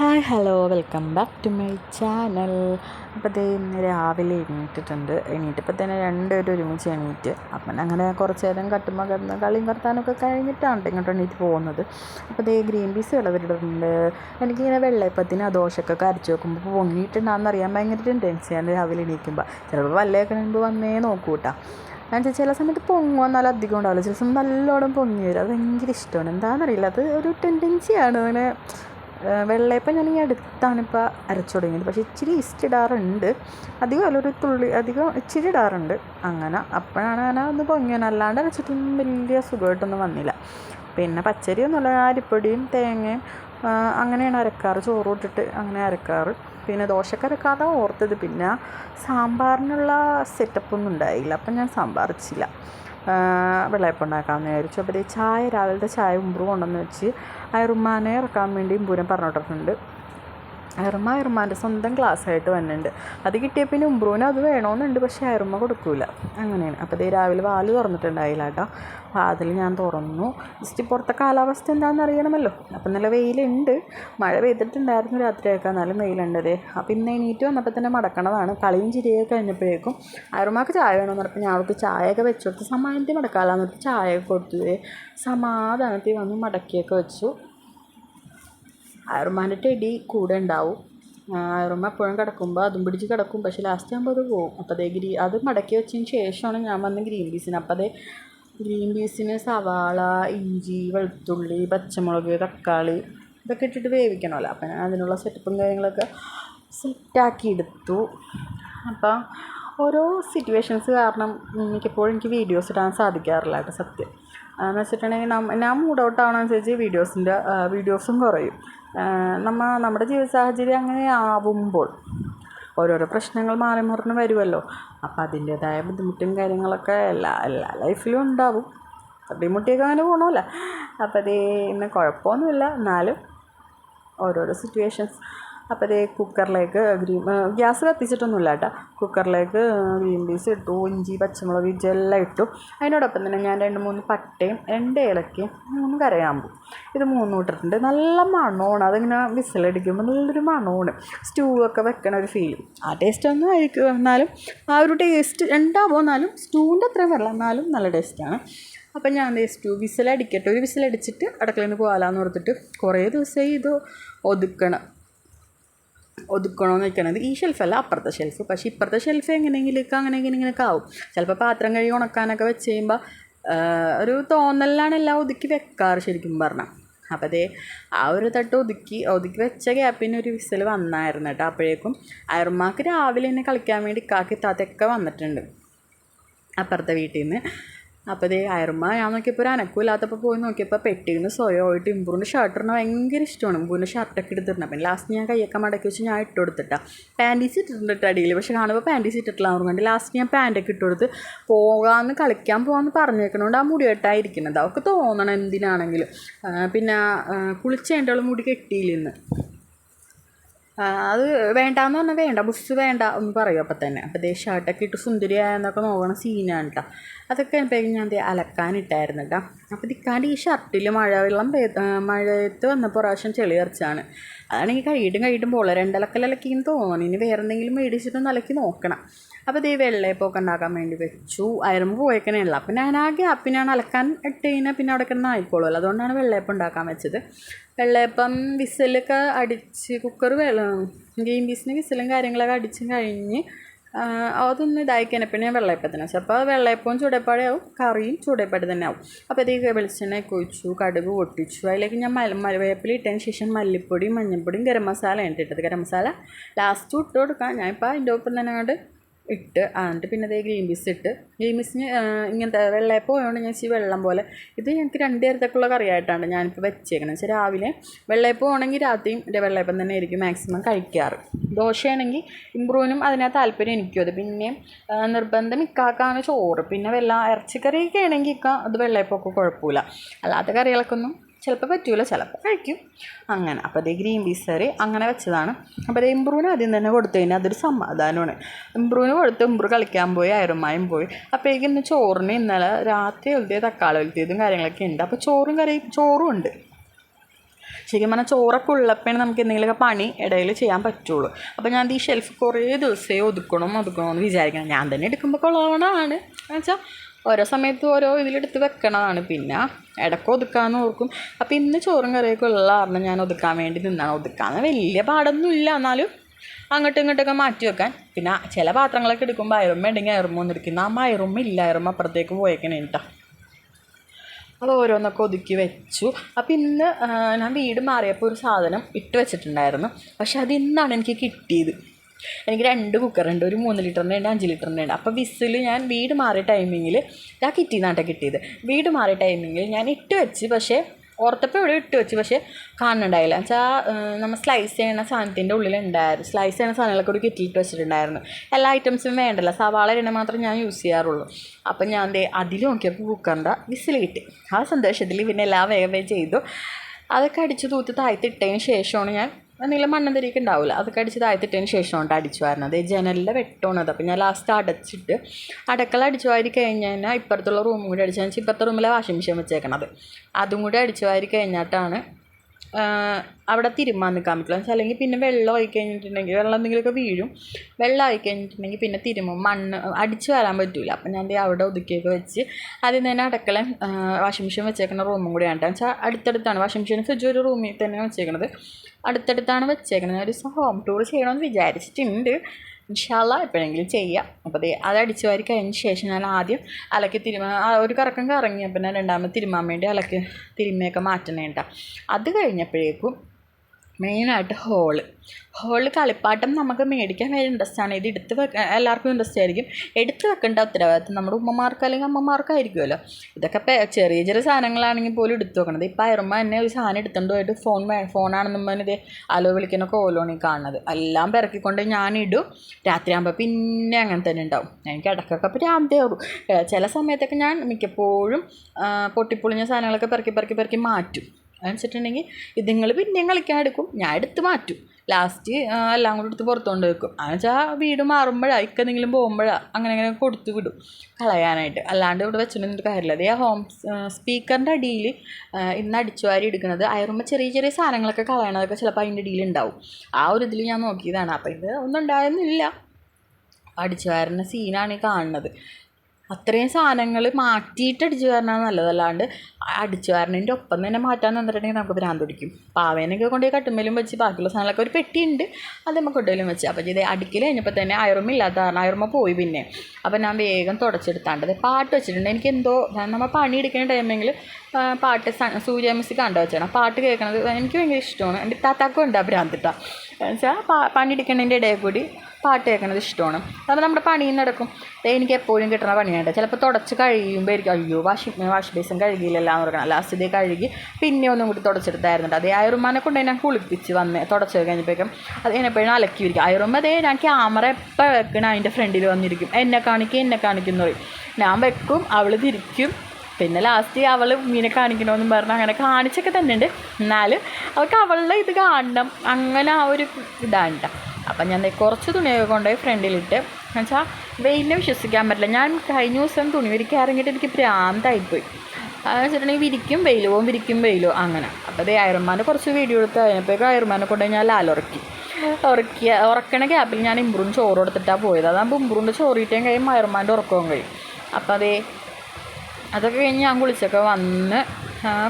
Hi hello welcome back to my channel അപ്പോൾ ദേ ഇന്ന് രാവിലെ എണീറ്റിട്ടുണ്ട്. എണീറ്റപ്പോൾ തന്നെ രണ്ടുപേരും ഒരുമിച്ച് എണീറ്റ്. അപ്പം അങ്ങനെ കുറച്ച് നേരം കട്ടുമ്പോൾ കിടന്ന് കളിയും കറുത്താനൊക്കെ കഴിഞ്ഞിട്ടാണ് ഇങ്ങോട്ട് എണീറ്റ് പോകുന്നത്. അപ്പോൾ ദേ ഗ്രീൻ പീസ് വിളവിടുന്നുണ്ട് എനിക്കിങ്ങനെ വെള്ളയപ്പത്തിന് ആ ദോശക്കൊക്കെ അരച്ച് വെക്കുമ്പോൾ പൊങ്ങിയിട്ടുണ്ടാകുന്ന അറിയാൻ ഭയങ്കര ടെൻഷനാണ് രാവിലെ എണീക്കുമ്പോൾ ചിലപ്പോൾ വല്ലയൊക്കെ മുമ്പ് വന്നേ നോക്കൂ കേട്ടോ എന്നുവെച്ചാൽ ചില സമയത്ത് പൊങ്ങുക എന്നാലും അധികം ഉണ്ടാവില്ല. ചില സമയം നല്ലോണം പൊങ്ങി വരും. അത് ഭയങ്കര ഇഷ്ടമാണ്. എന്താണെന്നറിയില്ല അത് ഒരു ടെൻഡൻസിയാണ് അങ്ങനെ വെള്ളയപ്പം ഞാൻ ഈ അടുത്താണ് ഇപ്പോൾ അരച്ചു തുടങ്ങിയത്. പക്ഷേ ഇച്ചിരി ഈസ്റ്റ് ഇടാറുണ്ട്. അധികം അല്ല ഒരു തുള്ളി അധികം ഇച്ചിരി ഇടാറുണ്ട്. അങ്ങനെ അപ്പോഴാണ് അങ്ങനെ ഒന്ന് പൊങ്ങിയത്. അല്ലാണ്ട് അരച്ചിട്ടൊന്നും വലിയ സുഖമായിട്ടൊന്നും വന്നില്ല. പിന്നെ പച്ചരി ഒന്നുമില്ല അരിപ്പൊടിയും തേങ്ങയും അങ്ങനെയാണ് അരക്കാറ്. ചോറ് ഇട്ടിട്ട് അങ്ങനെ അരക്കാറ്. പിന്നെ ദോശക്ക് അരക്കാതെ ഓർത്തത്. പിന്നെ സാമ്പാറിനുള്ള സെറ്റപ്പൊന്നും ഉണ്ടായില്ല. അപ്പം ഞാൻ സാമ്പാർ വെച്ചില്ല. വെള്ളയപ്പം ഉണ്ടാക്കാമെന്ന് വിചാരിച്ചു. അപ്പോൾ ചായ രാവിലത്തെ ചായ ഉമ്പ്രൂ കൊണ്ടുവന്ന് വെച്ച് അയറുമാനെ ഇറക്കാൻ വേണ്ടി പറഞ്ഞു പറഞ്ഞിട്ടുണ്ട് അയറുമ്മ അയർമാന്റെ സ്വന്തം ക്ലാസ് ആയിട്ട് വന്നിട്ടുണ്ട്. അത് കിട്ടിയ പിന്നെ ഉംബ്രൂന് അത് വേണമെന്നുണ്ട് പക്ഷേ അയർമ കൊടുക്കൂല. അങ്ങനെയാണ്. അപ്പോൾ ദേ രാവിലെ വാൽ തുറന്നിട്ടുണ്ടായില്ല കേട്ടോ. വാതിൽ ഞാൻ തുറന്നു. ജസ്റ്റ് പുറത്തെ കാലാവസ്ഥ എന്താണെന്ന് അറിയണമല്ലോ. അപ്പം നല്ല വെയിലുണ്ട്. മഴ പെയ്തിട്ടുണ്ടായിരുന്നു രാത്രിയൊക്കെ. എന്നാലും വെയിലുണ്ടത് ദേ. അപ്പം ഇന്ന് എണീറ്റ് വന്നപ്പോൾ തന്നെ മടക്കണതാണ്. കളിയും ചിരിയൊക്കെ കഴിഞ്ഞപ്പോഴേക്കും അയറുമാക്ക് ചായ വേണമെന്ന് പറഞ്ഞപ്പോൾ ഞാൻ അവർക്ക് ചായയൊക്കെ വെച്ചു കൊടുത്ത്. സമാധാനത്തിൽ മടക്കാമെന്ന് പറഞ്ഞിട്ട് ചായയൊക്കെ കൊടുത്തത് സമാധാനത്തിൽ വന്ന് മടക്കിയൊക്കെ വെച്ചു. അയറുമാന്റെ ടെടി കൂടെ ഉണ്ടാവും. ആയുർമ എപ്പോഴും കിടക്കുമ്പോൾ അതും പിടിച്ച് കിടക്കും. പക്ഷേ ലാസ്റ്റ് ആകുമ്പോൾ അത് പോകും. അപ്പോൾ അതേ ഗ്രീ അത് മടക്കി വെച്ചതിന് ശേഷമാണ് ഞാൻ വന്ന് ഗ്രീൻ പീസിന് അപ്പോൾ അതേ ഗ്രീൻ പീസിന് സവാള ഇഞ്ചി വെളുത്തുള്ളി പച്ചമുളക് തക്കാളി ഇതൊക്കെ ഇട്ടിട്ട് വേവിക്കണമല്ലോ. അപ്പം ഞാൻ അതിനുള്ള സെറ്റപ്പും കാര്യങ്ങളൊക്കെ സെറ്റാക്കി എടുത്തു. അപ്പം ഓരോ സിറ്റുവേഷൻസ് കാരണം മിക്കപ്പോഴും എനിക്ക് വീഡിയോസ് ഇടാൻ സാധിക്കാറില്ല കേട്ടോ സത്യം. എന്ന് വെച്ചിട്ടുണ്ടെങ്കിൽ ഞാൻ മൂഡ് ഔട്ട് ആവണമനുസരിച്ച് വീഡിയോസിന്റെ വീഡിയോസും കുറയും. നമ്മൾ നമ്മുടെ ജീവിത സാഹചര്യം അങ്ങനെ ആവുമ്പോൾ ഓരോരോ പ്രശ്നങ്ങൾ മാറി മറിഞ്ഞ് വരുമല്ലോ അപ്പോൾ അതിന്റേതായ ബുദ്ധിമുട്ടും കാര്യങ്ങളൊക്കെ എല്ലാ എല്ലാ ലൈഫിലും ഉണ്ടാവും. തട്ടിമുട്ടിയൊക്കെ അങ്ങനെ പോകണമല്ലോ അപ്പോൾ അതേ ഇന്ന് കുഴപ്പമൊന്നുമില്ല. എന്നാലും ഓരോരോ സിറ്റുവേഷൻസ് അപ്പോൾ അതേ കുക്കറിലേക്ക് ഗ്രീൻ ഗ്യാസ് കത്തിച്ചിട്ടൊന്നുമില്ല കേട്ടോ. കുക്കറിലേക്ക് ഗ്രീൻ പീസ് ഇട്ടു ഇഞ്ചി പച്ചമുളക് ഇഞ്ചെല്ലാം ഇട്ടു. അതിനോടൊപ്പം തന്നെ ഞാൻ രണ്ട് മൂന്ന് പട്ടയും രണ്ട് ഏലക്കയും മൂന്ന് കരയാമ്പു ഇത് മൂന്നും ഇട്ടിട്ടുണ്ട്. നല്ല മണമാണ്. അതിങ്ങനെ വിസിലടിക്കുമ്പോൾ നല്ലൊരു മണമാണ്. സ്റ്റൂ ഒക്കെ വെക്കണ ഒരു ഫീൽ ആ ടേസ്റ്റ് ഒന്നും ആയിരിക്കും. എന്നാലും ആ ഒരു ടേസ്റ്റ് ഉണ്ടാവും എന്നാലും സ്റ്റൂവിന്റെ അത്രയും വരില്ല. എന്നാലും നല്ല ടേസ്റ്റാണ് അപ്പം ഞാൻ സ്റ്റൂ വിസിലടിക്കട്ടെ. ഒരു വിസിലടിച്ചിട്ട് അടുക്കളയിൽ നിന്ന് പോകാമെന്ന് ഓർത്തിട്ട് കുറേ ദിവസമായി ഇത് ഒതുക്കണം. ഒതുക്കണമെന്ന് വെക്കണത് ഈ ഷെൽഫല്ല അപ്പുറത്തെ ഷെൽഫ് പക്ഷേ ഇപ്പുറത്തെ ഷെൽഫ് എങ്ങനെയെങ്കിലൊക്കെ അങ്ങനെ ഇങ്ങനെ ഇങ്ങനെയൊക്കെ ആവും. ചിലപ്പോൾ പാത്രം കഴുകി ഉണക്കാനൊക്കെ വെച്ച് കഴിയുമ്പോൾ ഒരു തോന്നലിലാണ് എല്ലാം ഒതുക്കി വെക്കാറ് ശരിക്കും പറഞ്ഞാൽ അപ്പോൾ അതേ ആ ഒരു തട്ട് ഒതുക്കി ഒതുക്കി വെച്ച ഗ്യാപ്പിന് ഒരു വിസിൽ വന്നായിരുന്നു കേട്ടോ. അപ്പോഴേക്കും അയർമാക്ക് രാവിലെ തന്നെ കളിക്കാൻ വേണ്ടി കാക്കി താത്തൊക്കെ വന്നിട്ടുണ്ട്. അപ്പുറത്തെ വീട്ടിൽ നിന്ന് അപ്പോൾ ഇത് അയർമ്മ ഞാൻ നോക്കിയപ്പോൾ ഒരു അനക്കമില്ലാത്തപ്പോൾ പോയി നോക്കിയപ്പോൾ പെട്ടിന്ന് സ്വയം സ്വയമായിട്ട് ഇമ്പ്രൂവിന്റെ ഷർട്ട് ഇടണ ഭയങ്കര ഇഷ്ടമാണ് ഇമ്പ്രൂവിന്റെ ഷർട്ടൊക്കെ എടുത്തിടണം. അപ്പം ലാസ്റ്റ് ഞാൻ കയ്യൊക്കെ മടക്കി വെച്ച് ഞാൻ ഇട്ട് കൊടുത്തിട്ടാണ് പാന്റീസ് ഇട്ടിട്ടുണ്ട് അടിയിൽ പക്ഷേ കാണുമ്പോൾ പാന്റീസ് ഇട്ടിട്ടില്ല അതുകൊണ്ട് ലാസ്റ്റ് ഞാൻ പാന്റൊക്കെ ഇട്ട് കൊടുത്ത് പോകാമെന്ന് കളിക്കാൻ പോകാമെന്ന് പറഞ്ഞേക്കണോണ്ട് ആ മുടി കെട്ടായിരിക്കുന്നത് അവൾക്ക് തോന്നണം എന്തിനാണെങ്കിലും. പിന്നെ കുളിച്ച് കഴിഞ്ഞിട്ടുള്ള മുടി കെട്ടിയില്ലെന്ന് അത് വേണ്ടാന്ന് പറഞ്ഞാൽ വേണ്ട. ബുസ് വേണ്ട എന്ന് പറയും അപ്പം തന്നെ അപ്പോൾ ദേ ഷർട്ടൊക്കെ ഇട്ട് സുന്ദരിയായെന്നൊക്കെ നോക്കണ സീനാണ് കേട്ടോ അതൊക്കെ കഴിഞ്ഞപ്പോൾ ഞാൻ അലക്കാനിട്ടായിരുന്നു കേട്ടോ അപ്പോൾ ഇക്കാണ്ട് ഈ ഷർട്ടിൽ മഴവെള്ളം മഴയത്ത് വന്നപ്പോൾ പ്രാവശ്യം ചെളി തെറിച്ചാണ്. അതാണെങ്കിൽ കൈയിടും കൈയിടും പോലെ രണ്ടലക്കലക്കിന്ന് തോന്നുന്നു. ഇനി വേറെ എന്തെങ്കിലും മേടിച്ചിട്ടൊന്ന് അലക്കി നോക്കണം. അപ്പോൾ ദേ വെള്ളയപ്പൊക്കെ ഉണ്ടാക്കാൻ വേണ്ടി വെച്ചു. അയറുമ്പോൾ പോയേക്കണേ ഉള്ള. അപ്പം ഞാൻ ആ ഗ്യാപ്പിനാണ് അലക്കാൻ ഇട്ട് കഴിഞ്ഞാൽ പിന്നെ അവിടെ കിടന്ന് ആയിക്കോളുമല്ലോ അതുകൊണ്ടാണ് വെള്ളയപ്പം ഉണ്ടാക്കാൻ വെച്ചത്. വെള്ളയപ്പം വിസിലൊക്കെ അടിച്ച് കുക്കർ വെള്ളം ഗ്രീൻ പീസിന് വിസിലും കാര്യങ്ങളൊക്കെ അടിച്ചും കഴിഞ്ഞ് അതൊന്ന് ഇതായി പിന്നെ വെള്ളയപ്പത്തിന് വെച്ചു. അപ്പോൾ വെള്ളയപ്പവും ചൂടപ്പാടാവും കറിയും ചൂടപ്പാട് തന്നെ ആവും. അപ്പോൾ അതേക്ക് വെളിച്ചെണ്ണ ഒഴിച്ചു കടുക് പൊട്ടിച്ചു. അതിലേക്ക് ഞാൻ മല മലവേപ്പില ഇട്ടതിന് ശേഷം മല്ലിപ്പൊടിയും മഞ്ഞൾപ്പൊടിയും ഗരം മസാല ഇട്ടിട്ടത്. ഗരം മസാല ലാസ്റ്റ് ഇട്ട് കൊടുക്കാം. ഞാനിപ്പോൾ അതിന്റെ ഒപ്പം തന്നെ അങ്ങോട്ട് ഇട്ട് എന്നിട്ട് പിന്നെ അതേ ഗ്രീൻ പീസ് ഇട്ട്. ഗ്രീൻ പീസിന് ഇങ്ങനത്തെ വെള്ളയപ്പം ആയതുകൊണ്ട് ഞാൻ ഇച്ചിരി വെള്ളം പോലെ. ഇത് ഞങ്ങൾക്ക് രണ്ട് നേരത്തേക്കുള്ള കറിയായിട്ടാണ് ഞാനിപ്പോൾ വെച്ചേക്കുന്നത് വെച്ചാൽ രാവിലെ വെള്ളയപ്പം ആണെങ്കിൽ രാത്രിയും എന്റെ വെള്ളയപ്പം തന്നെ ആയിരിക്കും മാക്സിമം കഴിക്കാറ്. ദോശയാണെങ്കിൽ ഇമ്പ്രൂവിനും അതിനകത്ത് താല്പര്യം എനിക്കും അത്. പിന്നെ നിർബന്ധം ഇക്കാക്കാണ് ചോറ്. പിന്നെ വെള്ള ഇറച്ചിക്കറിയൊക്കെ ആണെങ്കിൽ ഇക്ക അത് വെള്ളയപ്പമൊക്കെ കുഴപ്പമില്ല. അല്ലാത്ത കറികളൊക്കെ ഒന്നും ചിലപ്പോൾ പറ്റൂല ചിലപ്പോൾ കഴിക്കും. അങ്ങനെ. അപ്പോൾ അതേ ഗ്രീൻ പീസ് കറി അങ്ങനെ വെച്ചതാണ്. അപ്പോൾ അതേ ഇമ്പ്രൂവിന് ആദ്യം തന്നെ കൊടുത്തു കഴിഞ്ഞാൽ അതൊരു സമാധാനമാണ്. ഇമ്പ്രൂവിന് കൊടുത്ത് ഇമ്പ്രൂ കളിക്കാൻ പോയി അയറുമായും പോയി. അപ്പോഴേക്കും ഇന്ന് ചോറിന് ഇന്നലെ രാത്രി ഒലുത്തിയ തക്കാളി ഒലുത്തിയതും കാര്യങ്ങളൊക്കെ ഉണ്ട്. അപ്പോൾ ചോറും കറി ചോറും ഉണ്ട്. ശരിക്കും പറഞ്ഞാൽ ചോറൊക്കെ ഉള്ളപ്പോഴേ നമുക്ക് എന്തെങ്കിലുമൊക്കെ പണി ഇടയിൽ ചെയ്യാൻ പറ്റുള്ളൂ. അപ്പോൾ ഞാൻ ഈ ഷെൽഫ് കുറേ ദിവസമേ ഒതുക്കണം ഒതുക്കണം എന്ന് വിചാരിക്കണം. ഞാൻ തന്നെ എടുക്കുമ്പോൾ കൊള്ളവണമാണ് എന്നുവെച്ചാൽ ഓരോ സമയത്തും ഓരോ ഇതിലെടുത്ത് വെക്കണതാണ്. പിന്നെ ഇടയ്ക്ക് ഒതുക്കാമെന്ന് ഓർക്കും. അപ്പോൾ ഇന്ന് ചോറും കറിയൊക്കെ ഉള്ള കാരണം ഞാൻ ഒതുക്കാൻ വേണ്ടി നിന്നാണ്. ഒതുക്കാന്ന് വലിയ പാടൊന്നുമില്ല. എന്നാലും അങ്ങോട്ടും ഇങ്ങോട്ടൊക്കെ മാറ്റി വെക്കാൻ. പിന്നെ ചില പാത്രങ്ങളൊക്കെ എടുക്കുമ്പോൾ അയറുമ്മ ഉണ്ടെങ്കിൽ അയറുമ്മ എടുക്കുന്ന ആ അയറുമ്മ ഇല്ല. അയറുമ്മ അപ്പുറത്തേക്ക് പോയേക്കണേ കേട്ടോ. അത് ഓരോന്നൊക്കെ ഒതുക്കി വെച്ചു. അപ്പം ഇന്ന് ഞാൻ വീട് മാറിയപ്പോൾ ഒരു സാധനം ഇട്ട് വെച്ചിട്ടുണ്ടായിരുന്നു. പക്ഷെ അത് ഇന്നാണ് എനിക്ക് കിട്ടിയത്. എനിക്ക് രണ്ട് കുക്കറുണ്ട്. ഒരു മൂന്ന് ലിറ്ററിന്റെ ഉണ്ട് അഞ്ച് ലിറ്ററിന്റെ ഉണ്ട്. അപ്പോൾ വിസിൽ ഞാൻ വീട് മാറിയ ടൈമിങ്ങിൽ ഞാൻ കിട്ടിയെന്നാട്ടെ കിട്ടിയത്. വീട് മാറിയ ടൈമിങ്ങിൽ ഞാൻ ഇട്ട് വെച്ച് പക്ഷേ ഓർത്തപ്പോൾ ഇവിടെ ഇട്ട് വെച്ച് പക്ഷേ കാണുന്നുണ്ടായില്ല. വെച്ചാൽ നമ്മൾ സ്ലൈസ് ചെയ്യുന്ന സാധനത്തിന്റെ ഉള്ളിലുണ്ടായിരുന്നു. സ്ലൈസ് ചെയ്യുന്ന സാധനങ്ങളൊക്കെ ഒരു കിറ്റിലിട്ട് വെച്ചിട്ടുണ്ടായിരുന്നു. എല്ലാ ഐറ്റംസും വേണ്ടല്ല. സവാള എണ്ണ മാത്രം ഞാൻ യൂസ് ചെയ്യാറുള്ളൂ. അപ്പം ഞാൻ എന്തേ അതിൽ നോക്കിയപ്പോൾ കുക്കറിന്റെ വിസിൽ കിട്ടി. ആ സന്തോഷത്തിൽ പിന്നെ എല്ലാം വേഗം വേഗം ചെയ്തു. അതൊക്കെ അടിച്ച് തൂത്ത് താഴ്ത്തിട്ടതിന് ശേഷമാണ് ഞാൻ എന്തെങ്കിലും മണ്ണന്തരിക്ക് ഉണ്ടാവില്ല അതൊക്കെ അടിച്ച് താഴ്ത്തിട്ടതിന് കൊണ്ട് അടിച്ചു വരുന്നത് ജനലിന്റെ വെട്ടോണത് അപ്പം ഞാൻ ലാസ്റ്റ് അടച്ചിട്ട് അടക്കള അടിച്ചു വാരി കഴിഞ്ഞ് കഴിഞ്ഞാൽ ഇപ്പുറത്തുള്ള റൂമും കൂടി അടിച്ചു. വെച്ചാൽ ഇപ്പുറത്തെ റൂമിലെ വാഷിംഗ് മെഷീൻ വെച്ചേക്കണത്. അതും കൂടി അടിച്ചു വാരി കഴിഞ്ഞിട്ടാണ് അവിടെ തിരുമ്മാൻ നിൽക്കാൻ പറ്റില്ല. എന്ന് വെച്ചാൽ അല്ലെങ്കിൽ പിന്നെ വെള്ളം ആയി കഴിഞ്ഞിട്ടുണ്ടെങ്കിൽ വെള്ളം എന്തെങ്കിലുമൊക്കെ വീഴും. വെള്ളം ആയി കഴിഞ്ഞിട്ടുണ്ടെങ്കിൽ പിന്നെ തിരുമ്മും. മണ്ണ് അടിച്ച് വരാൻ പറ്റില്ല അപ്പം ഞാൻ അവിടെ ഒതുക്കിയൊക്കെ വെച്ച് ആദ്യം തന്നെ അടുക്കള വാഷിംഗ് മെഷീൻ വെച്ചേക്കുന്ന റൂമും കൂടി ആണ് വെച്ചാൽ അടുത്തടുത്താണ്. വാഷിംഗ് മെഷീൻ ഫ്രിഡ്ജ് ഒരു റൂമിൽ തന്നെ വെച്ചേക്കുന്നത് അടുത്തടുത്താണ് വെച്ചേക്കുന്നത് ഒരു ഹോം ടൂർ ചെയ്യണമെന്ന് വിചാരിച്ചിട്ടുണ്ട്. ഇൻഷാല്ല എപ്പോഴെങ്കിലും ചെയ്യാം. അപ്പോൾ അത് അടിച്ചു വാരി കഴിഞ്ഞ ശേഷം ഞാൻ ആദ്യം അലക്കി തിരുമ ഒരു കറക്കം കറങ്ങിയപ്പോൾ ഞാൻ രണ്ടാമത് തിരുമാൻ വേണ്ടി അലക്കി തിരുമ്മയൊക്കെ മാറ്റണേണ്ട അത് കഴിഞ്ഞപ്പോഴേക്കും മെയിനായിട്ട് ഹോൾ ഹോൾ കളിപ്പാട്ടം നമുക്ക് മേടിക്കാൻ വേണ്ടി ഇൻട്രസ്റ്റ് ആണ്. ഇത് എടുത്ത് വെക്ക എല്ലാവർക്കും ഇൻട്രസ്റ്റ് ആയിരിക്കും. എടുത്ത് വെക്കേണ്ട ഉത്തരവാദിത്വം നമ്മുടെ ഉമ്മമാർക്ക് അല്ലെങ്കിൽ അമ്മമാർക്കായിരിക്കുമല്ലോ. ഇതൊക്കെ ചെറിയ ചെറിയ സാധനങ്ങളാണെങ്കിൽ പോലും എടുത്ത് വെക്കണത് ഇപ്പം അയർമ്മ എന്നെ ഒരു സാധനം എടുത്തുകൊണ്ട് പോയിട്ട് ഫോൺ ഫോണാണെന്നും ഇത് അലോ വിളിക്കുന്ന കോലോണി കാണുന്നത്. എല്ലാം പിറക്കിക്കൊണ്ട് ഞാനിടും രാത്രിയാകുമ്പോൾ പിന്നെ അങ്ങനെ തന്നെ ഉണ്ടാവും. എനിക്ക് ഇടയ്ക്കൊക്കെ രാവിലെ ആവും. ചില സമയത്തൊക്കെ ഞാൻ മിക്കപ്പോഴും പൊട്ടിപ്പൊളിഞ്ഞ സാധനങ്ങളൊക്കെ പെറുക്കി പെറുക്കി പെറുക്കി മാറ്റും. വെച്ചിട്ടുണ്ടെങ്കിൽ ഇതുങ്ങൾ പിന്നെയും കളിക്കാൻ എടുക്കും. ഞാൻ എടുത്ത് മാറ്റും. ലാസ്റ്റ് എല്ലാം കൂടി എടുത്ത് പുറത്തുകൊണ്ട് വെക്കും. എന്നുവെച്ചാൽ വീട് മാറുമ്പോഴാണ് ഇക്ക എന്തെങ്കിലും പോകുമ്പോഴാണ് അങ്ങനെ അങ്ങനെ കൊടുത്ത് വിടും കളയാനായിട്ട്. അല്ലാണ്ട് ഇവിടെ വെച്ചിട്ടൊന്നും കാര്യമില്ല. അതേ ഹോം സ്പീക്കറിന്റെ അടിയിൽ ഇന്ന് അടിച്ചു വാരി എടുക്കുന്നത് അയറുമ്പോൾ ചെറിയ ചെറിയ സാധനങ്ങളൊക്കെ കളയണതൊക്കെ ചിലപ്പോൾ അതിന്റെ അടിയിൽ ഉണ്ടാവും. ആ ഒരു ഇതിൽ ഞാൻ നോക്കിയതാണ്. അപ്പോൾ ഇത് ഒന്നും ഉണ്ടായിരുന്നില്ല. അടിച്ചു വാരുന്ന സീനാണ് ഈ കാണുന്നത്. അത്രയും സാധനങ്ങൾ മാറ്റിയിട്ട് അടിച്ചു വാരണമാണ് നല്ലതല്ലാണ്ട് അടിച്ചു വാരണതിന്റെ ഒപ്പം തന്നെ മാറ്റാൻ തന്നിട്ടുണ്ടെങ്കിൽ നമുക്ക് ഭ്രാന്ത് പിടിക്കും. പാവേനൊക്കെ കൊണ്ടുപോയി കട്ടുമ്മലും വെച്ച് ബാക്കിയുള്ള സാധനങ്ങളൊക്കെ ഒരു പെട്ടിയുണ്ട്. അത് നമുക്ക് കൊണ്ടുപോലും വെച്ച്. അപ്പോൾ ഇത് അടിക്കൽ കഴിഞ്ഞപ്പോൾ തന്നെ അയറുമ്മ ഇല്ലാത്ത കാരണം അയർമ പോയി പിന്നെ. അപ്പോൾ ഞാൻ വേഗം തുടച്ചെടുത്താണ്ട് ദേ പാട്ട് വെച്ചിട്ടുണ്ട്. എനിക്ക് എന്തോ നമ്മൾ പണി എടുക്കുന്ന ടൈമെങ്കിൽ പാട്ട് സൂര്യ മ്യൂസിക് കണ്ടു വെച്ചാണ് പാട്ട് കേൾക്കണത് എനിക്ക് ഭയങ്കര ഇഷ്ടമാണ്. എന്റെ താത്താക്കും ഉണ്ട് ആ ഭ്രാന്തിട്ട എന്നുവെച്ചാൽ പണി എടുക്കുന്നതിന്റെ ഇടയിൽ കൂടി പാട്ട് കേൾക്കണത് ഇഷ്ടമാണ്. അപ്പോൾ നമ്മുടെ പണിയിൽ നടക്കും. എനിക്ക് എപ്പോഴും കിട്ടുന്ന പണിയുണ്ട് ചിലപ്പോൾ തുടച്ച് കഴിയുമ്പോൾ ആയിരിക്കും അയ്യോ വാഷ് വാഷ് ബേസും കഴുകിയില്ലല്ലോ എന്ന് പറയണം ലാസ്റ്റ് ഇതേ കഴുകി പിന്നെ ഒന്നും കൂടി തുടച്ചെടുത്തായിരുന്നുണ്ട് അതേ അയറുമാനെ കൊണ്ട് ഞാൻ കുളിപ്പിച്ച് വന്ന് തുടച്ച് കഴിഞ്ഞപ്പോഴേക്കും അത് എന്നെപ്പോഴും അലക്കി ഇരിക്കും അയറുമ്പോൾ അതേ ഞാൻ ക്യാമറ എപ്പോൾ വെക്കണം അതിന്റെ ഫ്രണ്ടിൽ വന്നിരിക്കും. എന്നെ കാണിക്കും എന്നെ കാണിക്കും എന്ന് പറയും. ഞാൻ വെക്കും അവൾ തിരിക്കും. പിന്നെ ലാസ്റ്റ് അവൾ മീനെ കാണിക്കണമെന്നും പറഞ്ഞ് അങ്ങനെ കാണിച്ചൊക്കെ തന്നെ ഉണ്ട് എന്നാലും അവൾക്ക് അവളുടെ ഇത് കാണണം. അങ്ങനെ ആ ഒരു ഇതാണ് ട്ടോ. അപ്പം ഞാൻ കുറച്ച് തുണിയൊക്കെ കൊണ്ടുപോയി ഫ്രണ്ടിലിട്ട്. എന്നുവെച്ചാൽ വെയിലിനെ വിശ്വസിക്കാൻ പറ്റില്ല. ഞാൻ കഴിഞ്ഞ ദിവസം തുണി വിരിക്കാൻ ഇറങ്ങിയിട്ട് എനിക്ക് പ്രാന്തായിപ്പോയി. അതെന്ന് വെച്ചിട്ടുണ്ടെങ്കിൽ വിരിക്കും വെയിൽ വിരിക്കും വെയിലോ അങ്ങനെ. അപ്പോൾ അതേ അയർമാന്റെ കുറച്ച് വീഡിയോ എടുത്ത് കഴിഞ്ഞപ്പോഴേക്കും അയർമാനെ കൊണ്ട് ഞാൻ ലാലുറക്കി ഉറക്കിയ ഉറക്കണ ഗ്യാപ്പിൽ ഞാൻ ഇമ്പ്രൂവിന് ചോറ് കൊടുത്തിട്ടാണ് പോയത്. അതാകുമ്പോൾ ഇമ്പ്രൂവിന്റെ ചോറ് കിട്ടിയാൽ കഴിയും അയർമാന്റെ ഉറക്കവും കഴിയും. അപ്പോൾ അതേ അതൊക്കെ കഴിഞ്ഞ് ഞാൻ കുളിച്ചൊക്കെ വന്ന്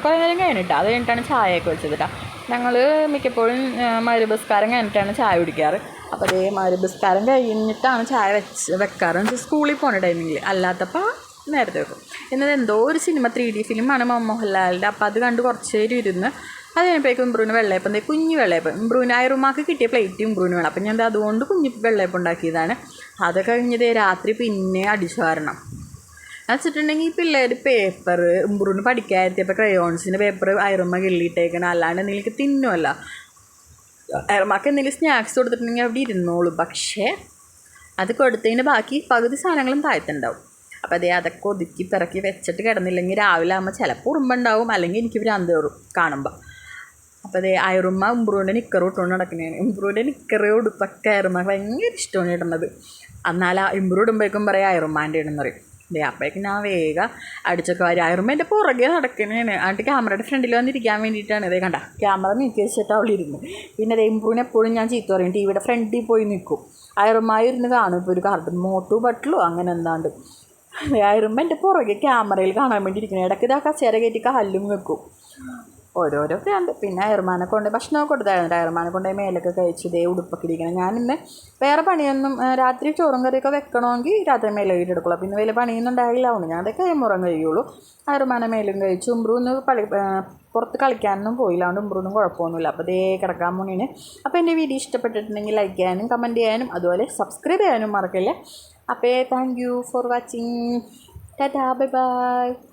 കുറേ നേരം കഴിഞ്ഞിട്ട്. അത് കഴിഞ്ഞിട്ടാണ് ചായയൊക്കെ വെച്ചത് കേട്ടോ ഞങ്ങൾ മിക്കപ്പോഴും മരുബസ്കാരം കഴിഞ്ഞിട്ടാണ് ചായ കുടിക്കാറ്. അപ്പോൾ അതേ മരുബസ്കാരം കഴിഞ്ഞിട്ടാണ് ചായ വെച്ച് വെക്കാറ്. സ്കൂളിൽ പോകുന്ന ടൈമിങ്ങിൽ അല്ലാത്തപ്പോൾ നേരത്തെ വെക്കും. എന്നത് എന്തോ ഒരു സിനിമ ത്രീ ഡി ഫിലിമാണ് മോഹൻലാലിന്റെ അപ്പോൾ അത് കണ്ട് കുറച്ച് നേരം ഇരുന്ന് അത് കഴിഞ്ഞപ്പോഴേക്കും ഇമ്പ്രൂവിന് വെള്ളയപ്പം. ദേ കുഞ്ഞ് വെള്ളയപ്പം. ഇമ്പ്രൂവിന് അയറുമാക്ക് കിട്ടിയ പ്ലേറ്റ് ഇമ്പ്രൂവിന് വേണം. അപ്പം ഞാൻ അതുകൊണ്ട് കുഞ്ഞ് വെള്ളയപ്പം ഉണ്ടാക്കിയതാണ്. അത് കഴിഞ്ഞത് രാത്രി പിന്നെ അടിച്ചു വാരണം. വെച്ചിട്ടുണ്ടെങ്കിൽ ഈ പിള്ളേർ പേപ്പർ ഇമ്പ്രൂവിന് പഠിക്കാതിരിയപ്പോൾ ക്രയോൺസിന്റെ പേപ്പർ അയറുമ്മ കിള്ളിയിട്ടേക്കണം. അല്ലാണ്ട് എന്തെങ്കിലും തിന്നുമല്ല അയറുമ്മക്ക് എന്തെങ്കിലും സ്നാക്സ് കൊടുത്തിട്ടുണ്ടെങ്കിൽ അവിടെ ഇരുന്നോളൂ. പക്ഷേ അത് കൊടുത്തതിന് ബാക്കി പകുതി സാധനങ്ങളും താഴത്തുണ്ടാവും. അപ്പോൾ അതേ അതൊക്കെ ഒതുക്കി പിറക്കി വെച്ചിട്ട് കിടന്നില്ലെങ്കിൽ രാവിലെ ആകുമ്പോൾ ചിലപ്പോൾ ഉറുമ്പുണ്ടാവും അല്ലെങ്കിൽ എനിക്ക് ഭ്രാന്ത് കയറും കാണുമ്പോൾ അപ്പോൾ അതേ അയറുമ്മ ഉമ്പ്രൂന്റെ നിക്കർ ഇട്ടുകൊണ്ട് നടക്കുന്നതാണ് ഉമ്പ്രൂന്റെ നിക്കർ ഉടുപ്പൊക്കെ അയറുമ്മ ഭയങ്കര ഇഷ്ടമാണ് ഇടുന്നത്. എന്നാൽ ആ ഇമ്പ്രൂവ് ഇടുമ്പോഴേക്കും പറയാം അയറുമ്മാന്റെ ഇടുന്നറിയും ദേ അപ്പോഴേക്കും ഞാൻ വേഗം അടിച്ചൊക്കെ വരും. അയറുമ്പോൾ എന്റെ പുറകെ നടക്കുന്നതാണ്. എന്നിട്ട് ക്യാമറയുടെ ഫ്രണ്ടിൽ വന്നിരിക്കാൻ വേണ്ടിയിട്ടാണ്. ഇതേ കണ്ട ക്യാമറ നീക്കി വെച്ചിട്ട് ഇരുന്ന്. പിന്നെ ദേ ഇമ്പ്രൂവിനെ എപ്പോഴും ഞാൻ ചീത്ത പറയും. ടി വിയുടെ ഫ്രണ്ടിൽ പോയി നിൽക്കും. അയർമായി ഇരുന്ന് കാണും. ഇപ്പോൾ ഒരു കാർട്ടൂൺ മോട്ടു ബട്ടിലോ അങ്ങനെ എന്താണ്ട്. അയറുമ്പോൾ എന്റെ പുറകെ ക്യാമറയിൽ കാണാൻ വേണ്ടി ഇടയ്ക്ക് ഇതാ കസേര കയറ്റി കല്ലും വെക്കും. ഓരോരോ ഉണ്ട് പിന്നെ അയർമാനെ കൊണ്ട് ഭക്ഷണമൊക്കെ കൊടുത്തായിരുന്നു. അയർമാനെ കൊണ്ട് മേലൊക്കെ കഴിച്ച് ഇതേ ഉടുപ്പൊക്കെ ഇരിക്കണം ഞാനിന്ന് വേറെ പണിയൊന്നും രാത്രി ചോറും കറിയൊക്കെ വെക്കണമെങ്കിൽ രാത്രി മേലെ എടുക്കുള്ളൂ. പിന്നെ വലിയ പണിയൊന്നും ഉണ്ടായില്ല. അതുകൊണ്ട് ഞാൻ അതൊക്കെ മുറം കഴിയുള്ളൂ. അയർമാനെ മേലും കഴിച്ചു. ഉമ്പ്രൂന്ന് ആ, പുറത്ത് കളിക്കാനൊന്നും പോയില്ല. അതുകൊണ്ട് ഉമ്പ്രൂന്നും കുഴപ്പമൊന്നുമില്ല. അപ്പോൾ ദേ കിടക്കാൻ പോണേന്. അപ്പോൾ എന്റെ വീഡിയോ ഇഷ്ടപ്പെട്ടിട്ടുണ്ടെങ്കിൽ ലൈക്ക് ചെയ്യാനും കമന്റ് ചെയ്യാനും അതുപോലെ സബ്സ്ക്രൈബ് ചെയ്യാനും മറക്കല്ലേ. അപ്പോൾ thank you for watching tata bye bye